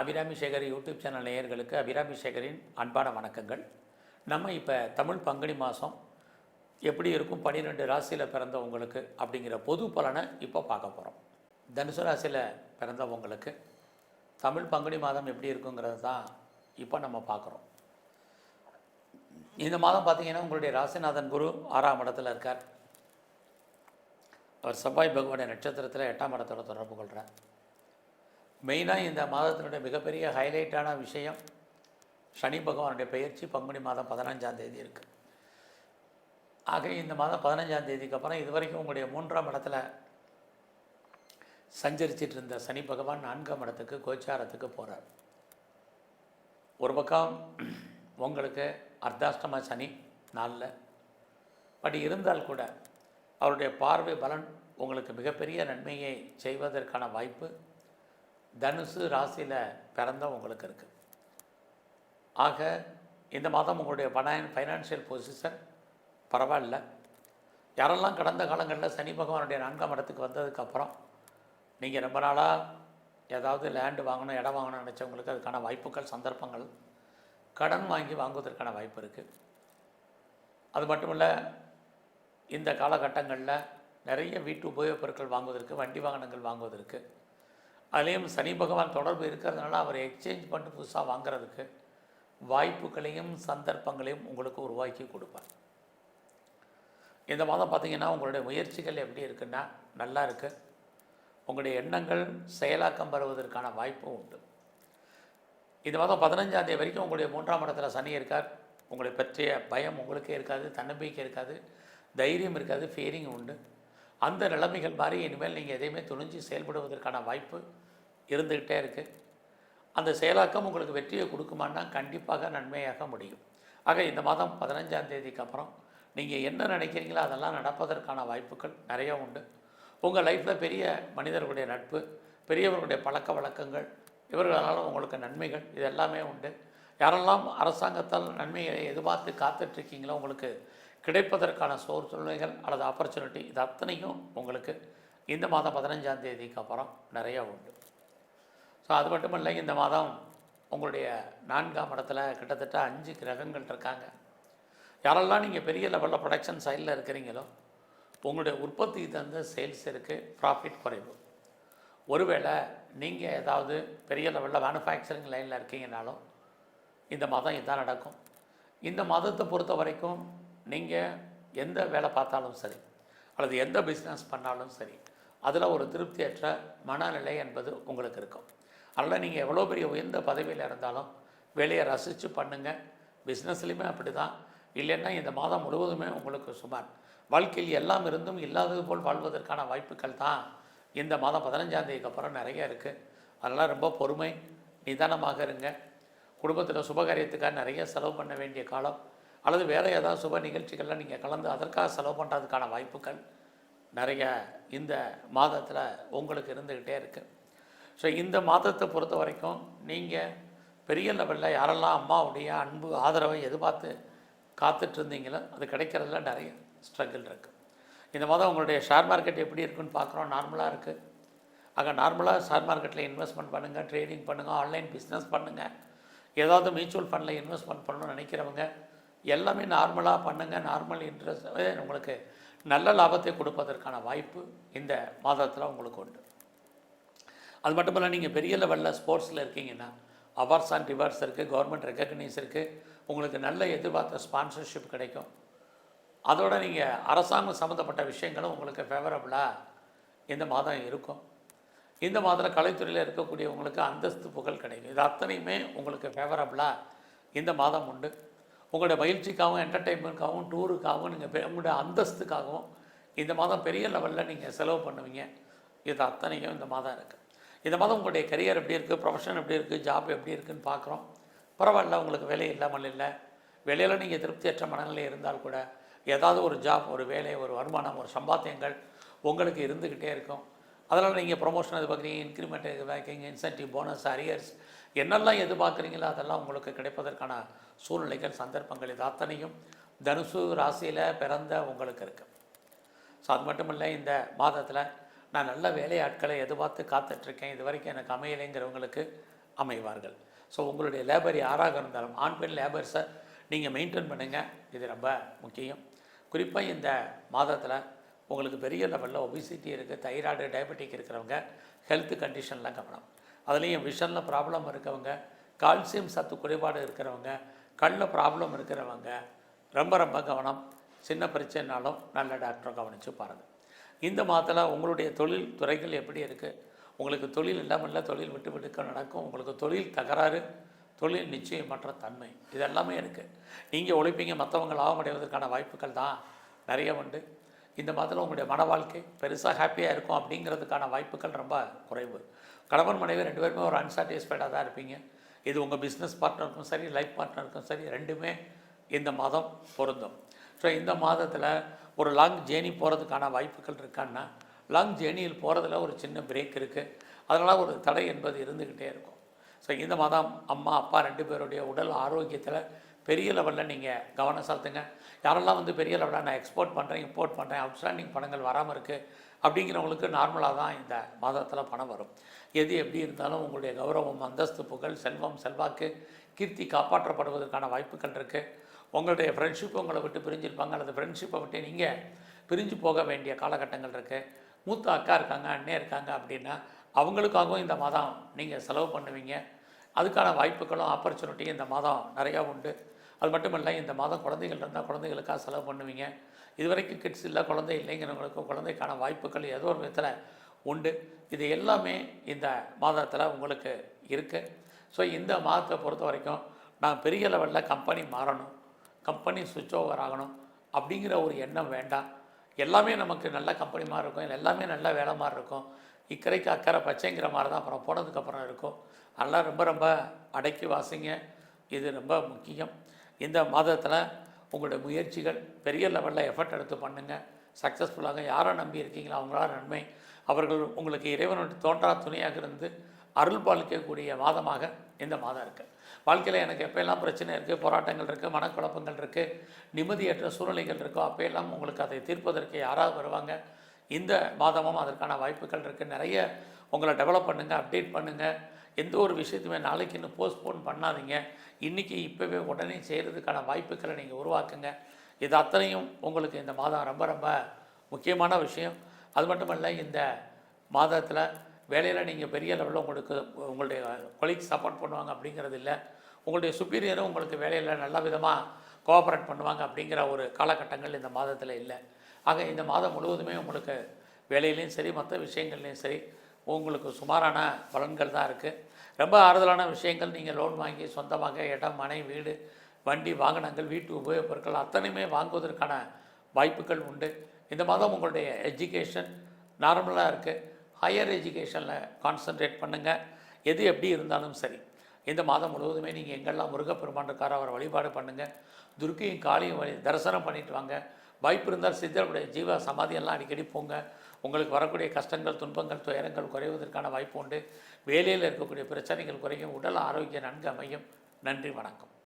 Abirami Sekar YouTube channel நேயர்களுக்கு அபிராமி சேகரின் அன்பான வணக்கங்கள். நம்ம இப்போ தமிழ் பங்குனி மாதம் எப்படி இருக்கும் பன்னிரெண்டு ராசியில் பிறந்தவங்களுக்கு அப்படிங்கிற பொது பலனை இப்போ பார்க்க போகிறோம் தனுசு ராசியில் பிறந்தவங்களுக்கு தமிழ் பங்குனி மாதம் எப்படி இருக்குங்கிறது தான் இப்போ நம்ம பார்க்குறோம். இந்த மாதம் பார்த்தீங்கன்னா உங்களுடைய ராசிநாதன் குரு ஆறாம் இடத்துல இருக்கார். அவர் செவ்வாய் பகவானுடைய நட்சத்திரத்தில் எட்டாம் இடத்தோட தொடர்பு கொள்கிறார் மெயினாக இந்த மாதத்தினுடைய மிகப்பெரிய ஹைலைட்டான விஷயம் சனி பகவானுடைய பெயர்ச்சி பங்குனி மாதம் பதினஞ்சாம் தேதி இருக்குது ஆக இந்த மாதம் பதினஞ்சாம் தேதிக்கு அப்புறம் இது வரைக்கும் உங்களுடைய மூன்றாம் இடத்துல சஞ்சரிச்சிட்டு இருந்த சனி பகவான் நான்காம் இடத்துக்கு கோச்சாரத்துக்கு போகிறார் ஒரு பக்கம் உங்களுக்கு அர்த்தாஷ்டம சனி நாளில் பட் இருந்தால் கூட அவருடைய பார்வை பலன் உங்களுக்கு மிகப்பெரிய நன்மையை செய்வதற்கான வாய்ப்பு தனுசு ராசியில் பிறந்த உங்களுக்கு இருக்குது ஆக இந்த மாதம் உங்களுடைய பண ஃபைனான்ஷியல் பொசிஷன் பரவாயில்ல. யாரெல்லாம் கடந்த காலங்களில் சனி பகவானுடைய நான்காம் இடத்துக்கு வந்ததுக்கப்புறம் நீங்கள் ரொம்ப நாளாக ஏதாவது லேண்டு வாங்கணும் இடம் வாங்கணும்னு நினச்சவங்களுக்கு அதுக்கான வாய்ப்புகள் சந்தர்ப்பங்கள் கடன் வாங்கி வாங்குவதற்கான வாய்ப்பு இருக்குது அது மட்டும் இல்லை இந்த காலகட்டங்களில் நிறைய வீட்டு உபயோகப் பொருட்கள் வாங்குவதற்கு வண்டி வாகனங்கள் வாங்குவதற்கு அதுலேயும் சனி பகவான் தொடர்பு இருக்கிறதுனால அவர் எக்ஸ்சேஞ்ச் பண்ணிட்டு புதுசாக வாங்குறதுக்கு வாய்ப்புகளையும் சந்தர்ப்பங்களையும் உங்களுக்கு உருவாக்கி கொடுப்பார். இந்த மாதம் பார்த்திங்கன்னா உங்களுடைய முயற்சிகள் எப்படி இருக்குன்னா நல்லா இருக்குது உங்களுடைய எண்ணங்கள் செயலாக்கம் பெறுவதற்கான வாய்ப்பும் உண்டு. இந்த மாதம் பதினஞ்சாம் தேதி வரைக்கும் உங்களுடைய மூன்றாம் இடத்துல சனி இருக்கார். உங்களை பற்றிய பயம் உங்களுக்கே இருக்காது தன்னம்பிக்கை இருக்காது தைரியம் இருக்காது ஃபீலிங் உண்டு. அந்த நிலைமைகள் மாதிரி இனிமேல் நீங்கள் எதையுமே துணிஞ்சு செயல்படுவதற்கான வாய்ப்பு இருந்துக்கிட்டே இருக்குது அந்த செயலாக்கம் உங்களுக்கு வெற்றியை கொடுக்குமான்னா கண்டிப்பாக நன்மையாக முடியும். ஆக இந்த மாதம் பதினஞ்சாம் தேதிக்கு அப்புறம் நீங்கள் என்ன நினைக்கிறீங்களோ அதெல்லாம் நடப்பதற்கான வாய்ப்புகள் நிறைய உண்டு. உங்கள் லைஃப்பில் பெரிய மனிதர்களுடைய நட்பு பெரியவர்களுடைய பழக்க வழக்கங்கள் இவர்களால் உங்களுக்கு நன்மைகள் இது எல்லாமே உண்டு. யாரெல்லாம் அரசாங்கத்தால் நன்மையை எதிர்பார்த்து காத்துட்ருக்கீங்களோ உங்களுக்கு கிடைப்பதற்கான சோர் சூழ்நிலைகள் அல்லது ஆப்பர்ச்சுனிட்டி இது அத்தனையும் உங்களுக்கு இந்த மாதம் பதினஞ்சாம் தேதிக்கு அப்புறம் நிறையா உண்டு. ஸோ அது மட்டும் இல்லை இந்த மாதம் உங்களுடைய நான்காம் இடத்துல கிட்டத்தட்ட அஞ்சு கிரகங்கள் இருக்காங்க. யாரெல்லாம் நீங்கள் பெரிய லெவலில் ப்ரொடக்ஷன் சைடில் இருக்கிறீங்களோ உங்களுடைய உற்பத்தி தந்த சேல்ஸ் இருக்குது ப்ராஃபிட் குறைவு. ஒருவேளை நீங்கள் ஏதாவது பெரிய லெவலில் மேனுஃபேக்சரிங் லைனில் இருக்கீங்கனாலும் இந்த மாதம் இதுதான் நடக்கும். இந்த மாதத்தை பொறுத்த வரைக்கும் நீங்கள் எந்த வேலை பார்த்தாலும் சரி அல்லது எந்த பிஸ்னஸ் பண்ணாலும் சரி அதில் ஒரு திருப்தியற்ற மனநிலை என்பது உங்களுக்கு இருக்கும். அதனால் நீங்கள் எவ்வளோ பெரிய உயர்ந்த பதவியில் இருந்தாலும் வேலையை ரசித்து பண்ணுங்கள் பிஸ்னஸ்லையுமே அப்படி தான் இல்லைன்னா இந்த மாதம் முழுவதுமே உங்களுக்கு சுமார் வாழ்க்கையில் எல்லாம் இருந்தும் இல்லாதது போல் வாழ்வதற்கான வாய்ப்புகள் தான் இந்த மாதம் பதினஞ்சாம் தேதிக்கு அப்புறம் நிறைய இருக்குது அதனால் ரொம்ப பொறுமை நிதானமாக இருங்க. குடும்பத்தில் சுபகாரியத்துக்காக நிறைய செலவு பண்ண வேண்டிய காலம் அல்லது வேறு ஏதாவது சுப நிகழ்ச்சிகளில் நீங்கள் கலந்து அதற்காக செலவு பண்ணுறதுக்கான வாய்ப்புகள் நிறைய இந்த மாதத்தில் உங்களுக்கு இருந்துக்கிட்டே இருக்குது ஸோ இந்த மாதத்தை பொறுத்த வரைக்கும் நீங்கள் பெரிய லெவலில் யாரெல்லாம் அம்மாவுடைய அன்பு ஆதரவை எதிர்பார்த்து காத்துட்டு இருந்தீங்களோ அது கிடைக்கிறதுல நிறைய ஸ்ட்ரகிள் இருக்குது இந்த மாதம் உங்களுடைய ஷேர் மார்க்கெட் எப்படி இருக்குன்னு பார்க்குறோம். நார்மலாக இருக்குது ஆக நார்மலாக ஷேர் மார்க்கெட்டில் இன்வெஸ்ட்மெண்ட் பண்ணுங்கள் ட்ரேடிங் பண்ணுங்கள் ஆன்லைன் பிஸ்னஸ் பண்ணுங்கள் ஏதாவது மியூச்சுவல் ஃபண்டில் இன்வெஸ்ட்மெண்ட் பண்ணணும்னு நினைக்கிறவங்க எல்லாமே நார்மலாக பண்ணுங்கள் நார்மல் இன்ட்ரெஸ்ட் உங்களுக்கு நல்ல லாபத்தை கொடுப்பதற்கான வாய்ப்பு இந்த மாதத்தில் உங்களுக்கு உண்டு. அது மட்டும் இல்லை நீங்கள் பெரிய லெவலில் ஸ்போர்ட்ஸில் இருக்கீங்கன்னா அவார்ட்ஸ் அண்ட் ரிவார்ட்ஸ் இருக்குது கவர்மெண்ட் ரெக்கக்னைஸ் இருக்குது உங்களுக்கு நல்ல எதிர்பார்த்த ஸ்பான்சர்ஷிப் கிடைக்கும். அதோட நீங்கள் அரசாங்கம் சம்மந்தப்பட்ட விஷயங்களும் உங்களுக்கு ஃபேவரபுளாக இந்த மாதம் இருக்கும். இந்த மாதத்தில் கலைத்துறையில் இருக்கக்கூடியவங்களுக்கு அந்தஸ்து புகழ் கிடைக்கும். இது அத்தனையுமே உங்களுக்கு ஃபேவரபுளாக இந்த மாதம் உண்டு. உங்களுடைய மகிழ்ச்சிக்காகவும் என்டர்டெயின்மெண்ட்காகவும் டூருக்காகவும் நீங்கள் உங்களுடைய அந்தஸ்துக்காகவும் இந்த மாதம் பெரிய லெவலில் நீங்கள் செலவு பண்ணுவீங்க. இது அத்தனையும் இந்த மாதம் இருக்குது இந்த மாதம் உங்களுடைய கரியர் எப்படி இருக்குது ப்ரொஃபஷன் எப்படி இருக்குது ஜாப் எப்படி இருக்குதுன்னு பார்க்குறோம் பரவாயில்ல உங்களுக்கு வேலை இல்லாமல் இல்லை. வேலையில் நீங்கள் திருப்தியற்ற மனநிலை இருந்தால் கூட ஏதாவது ஒரு ஜாப் ஒரு வேலை ஒரு வருமானம் ஒரு சம்பாத்தியங்கள் உங்களுக்கு இருந்துக்கிட்டே இருக்கும். அதனால் நீங்கள் ப்ரொமோஷன் எதிர்பார்க்குறீங்க increment packing incentive bonus arrears என்னெல்லாம் எதிர்பார்க்குறீங்களோ அதெல்லாம் உங்களுக்கு கிடைப்பதற்கான சூழ்நிலைகள் சந்தர்ப்பங்கள் இது அத்தனையும் தனுசு ராசியில் பிறந்த உங்களுக்கு இருக்குது ஸோ அது மட்டும் இல்லை இந்த மாதத்தில் நான் நல்ல வேலையாட்களை எதிர்பார்த்து காத்துட்ருக்கேன். இது வரைக்கும் எனக்கு அமையலைங்கிறவங்களுக்கு அமைவார்கள். ஸோ உங்களுடைய லேபர் யாராக இருந்தாலும் ஆண் பெண் லேபர்ஸை நீங்கள் மெயின்டைன் பண்ணுங்கள் இது ரொம்ப முக்கியம். குறிப்பாக இந்த மாதத்தில் உங்களுக்கு பெரிய லெவலில் ஒபிசிட்டி இருக்குது தைராய்டு டயபெட்டிக் இருக்கிறவங்க ஹெல்த் கண்டிஷன்லாம் கவனம். அதுலேயும் விஷனில் ப்ராப்ளம் இருக்கவங்க கால்சியம் சத்து குறைபாடு இருக்கிறவங்க கண்ணில் ப்ராப்ளம் இருக்கிறவங்க ரொம்ப ரொம்ப கவனம். சின்ன பிரச்சனைனாலும் நல்ல டாக்டரை கவனித்து பாருங்கள் இந்த மாதத்தில் உங்களுடைய தொழில் துறைகள் எப்படி இருக்குது உங்களுக்கு தொழில் இல்லாமல் இல்லை தொழில் விட்டு விட்டுக்க நடக்கும். உங்களுக்கு தொழில் தகராறு தொழில் நிச்சயமற்ற தன்மை இதெல்லாமே இருக்குது நீங்கள் உழைப்பீங்க மற்றவங்க லாபம் வாய்ப்புகள் தான் நிறைய உண்டு. இந்த மாதத்தில் உங்களுடைய மன வாழ்க்கை பெருசாக ஹாப்பியாக இருக்கும் அப்படிங்கிறதுக்கான வாய்ப்புகள் ரொம்ப குறைவு. கணவன் மனைவி ரெண்டு பேருமே ஒரு அன்சாட்டிஸ்ஃபைடாக தான் இருப்பீங்க. இது உங்கள் பிஸ்னஸ் பார்ட்னருக்கும் சரி லைஃப் பார்ட்னருக்கும் சரி ரெண்டுமே இந்த மாதம் பொருந்தும். ஸோ இந்த மாதத்தில் ஒரு லாங் ஜேர்னி போகிறதுக்கான வாய்ப்புகள் இருக்கான்னா லாங் ஜேர்னியில் போகிறதுல ஒரு சின்ன பிரேக் இருக்குது அதனால் ஒரு தடை என்பது இருந்துக்கிட்டே இருக்கும். ஸோ இந்த மாதம் அம்மா அப்பா ரெண்டு பேருடைய உடல் ஆரோக்கியத்தில் பெரிய லெவலில் நீங்கள் கவனம் செலுத்துங்க. யாரெல்லாம் வந்து பெரிய லெவலில் நான் எக்ஸ்போர்ட் பண்ணுறேன் இம்போர்ட் பண்ணுறேன் அவுட்ஸ்டாண்டிங் பணங்கள் வராமல் இருக்குது அப்படிங்கிறவங்களுக்கு நார்மலாக தான் இந்த மாதத்தில் பணம் வரும். எது எப்படி இருந்தாலும் உங்களுடைய கௌரவம் அந்தஸ்து புகழ் செல்வம் செல்வாக்கு கீர்த்தி காப்பாற்றப்படுவதற்கான வாய்ப்புகள் இருக்குது உங்களுடைய ஃப்ரெண்ட்ஷிப் உங்களை விட்டு பிரிஞ்சிருப்பாங்க. அல்லது ஃப்ரெண்ட்ஷிப்பை விட்டு நீங்கள் பிரிஞ்சு போக வேண்டிய காலகட்டங்கள் இருக்குது மூத்த அக்கா இருக்காங்க அண்ணே இருக்காங்க அப்படின்னா அவங்களுக்காகவும் இந்த மாதம் நீங்கள் செலவு பண்ணுவீங்க. அதுக்கான வாய்ப்புகளும் ஆப்பர்ச்சுனிட்டியும் இந்த மாதம் நிறையா உண்டு. அது மட்டும் இல்லை இந்த மாதம் குழந்தைகள் இருந்தால் குழந்தைகளுக்காக செலவு பண்ணுவீங்க. இதுவரைக்கும் கிட்ஸ் இல்லை குழந்தை இல்லைங்கிறவங்களுக்கும் குழந்தைக்கான வாய்ப்புகள் ஏதோ ஒரு விதத்தில் உண்டு. இது எல்லாமே இந்த மாதத்தில் உங்களுக்கு இருக்குது ஸோ இந்த மாதத்தை பொறுத்த வரைக்கும் நான் பெரிய லெவலில் கம்பெனி மாறணும் கம்பெனி சுவிட்ச் ஓவர் ஆகணும் அப்படிங்கிற ஒரு எண்ணம் வேண்டாம். எல்லாமே நமக்கு நல்ல கம்பெனி மாதிரி இருக்கும் எல்லாமே நல்ல வேலை மாதிரி இருக்கும். இக்கரைக்கு அக்கறை பச்சைங்கிற மாதிரி தான் அப்புறம் போனதுக்கப்புறம் இருக்கும். அதெல்லாம் ரொம்ப ரொம்ப அடக்கி வாசிங்க. இது ரொம்ப முக்கியம். இந்த மாதத்தில் உங்களுடைய முயற்சிகள் பெரிய லெவலில் எஃபர்ட் எடுத்து பண்ணுங்கள் சக்ஸஸ்ஃபுல்லாக யாரை நம்பி இருக்கீங்களோ அவங்களால நன்மை. அவர்கள் உங்களுக்கு இறைவனுடைய தோன்றா துணையாக இருந்து அருள் பாலிக்கக்கூடிய மாதமாக இந்த மாதம் இருக்குது வாழ்க்கையில் எனக்கு எப்போயெல்லாம் பிரச்சனை இருக்குது போராட்டங்கள் இருக்குது மனக்குழப்பங்கள் இருக்குது நிம்மதியற்ற சூழ்நிலைகள் இருக்கோ அப்போயெல்லாம் உங்களுக்கு அதை தீர்ப்பதற்கு யாராவது வருவாங்க. இந்த மாதமும் அதற்கான வாய்ப்புகள் இருக்குது நிறைய உங்களை டெவலப் பண்ணுங்கள் அப்டேட் பண்ணுங்கள் எந்த ஒரு விஷயத்தையுமே நாளைக்கு இன்னும் போஸ்ட்போன் பண்ணாதீங்க. இன்றைக்கி இப்போவே உடனே செய்கிறதுக்கான வாய்ப்புகளை நீங்கள் உருவாக்குங்க. இது அத்தனையும் உங்களுக்கு இந்த மாதம் ரொம்ப ரொம்ப முக்கியமான விஷயம். அது மட்டுமல்ல இந்த மாதத்தில் வேலையில் நீங்கள் பெரிய லெவலில் உங்களுக்கு உங்களுடைய கொலீக் சப்போர்ட் பண்ணுவாங்க அப்படிங்கிறது இல்லை. உங்களுடைய சுப்பீரியரும் உங்களுக்கு வேலையில் நல்ல விதமாக கோஆப்ரேட் பண்ணுவாங்க அப்படிங்கிற ஒரு காலகட்டங்கள் இந்த மாதத்தில் இல்லை. ஆக இந்த மாதம் முழுவதுமே உங்களுக்கு வேலையிலையும் சரி மற்ற விஷயங்கள்லையும் சரி உங்களுக்கு சுமாரான பலன்கள் தான் இருக்குது ரொம்ப ஆறுதலான விஷயங்கள் நீங்கள் லோன் வாங்கி சொந்தமாக இடம் மனை வீடு வண்டி வாகனங்கள் வீட்டு உபயோகப் பொருட்கள் அத்தனையுமே வாங்குவதற்கான வாய்ப்புகள் உண்டு. இந்த மாதம் உங்களுடைய எஜுகேஷன் நார்மலாக இருக்குது ஹையர் எஜுகேஷனில் கான்சன்ட்ரேட் பண்ணுங்கள் எது எப்படி இருந்தாலும் சரி. இந்த மாதம் முழுவதுமே நீங்கள் எங்கெல்லாம் முருகப்பெருமான் இருக்காரோ அவரை வழிபாடு பண்ணுங்கள் துர்க்கையும் காளியும் வழி தரிசனம் பண்ணிட்டு வாங்க. வாய்ப்பு இருந்தால் சித்தருடைய ஜீவ சமாதியெல்லாம் அடிக்கடி போங்க. உங்களுக்கு வரக்கூடிய கஷ்டங்கள் துன்பங்கள் துயரங்கள் குறைவதற்கான வாய்ப்பு உண்டு. வேலையில் இருக்கக்கூடிய பிரச்சனைகள் குறையும். உடல் ஆரோக்கியம் நன்கு அமையும். நன்றி வணக்கம்.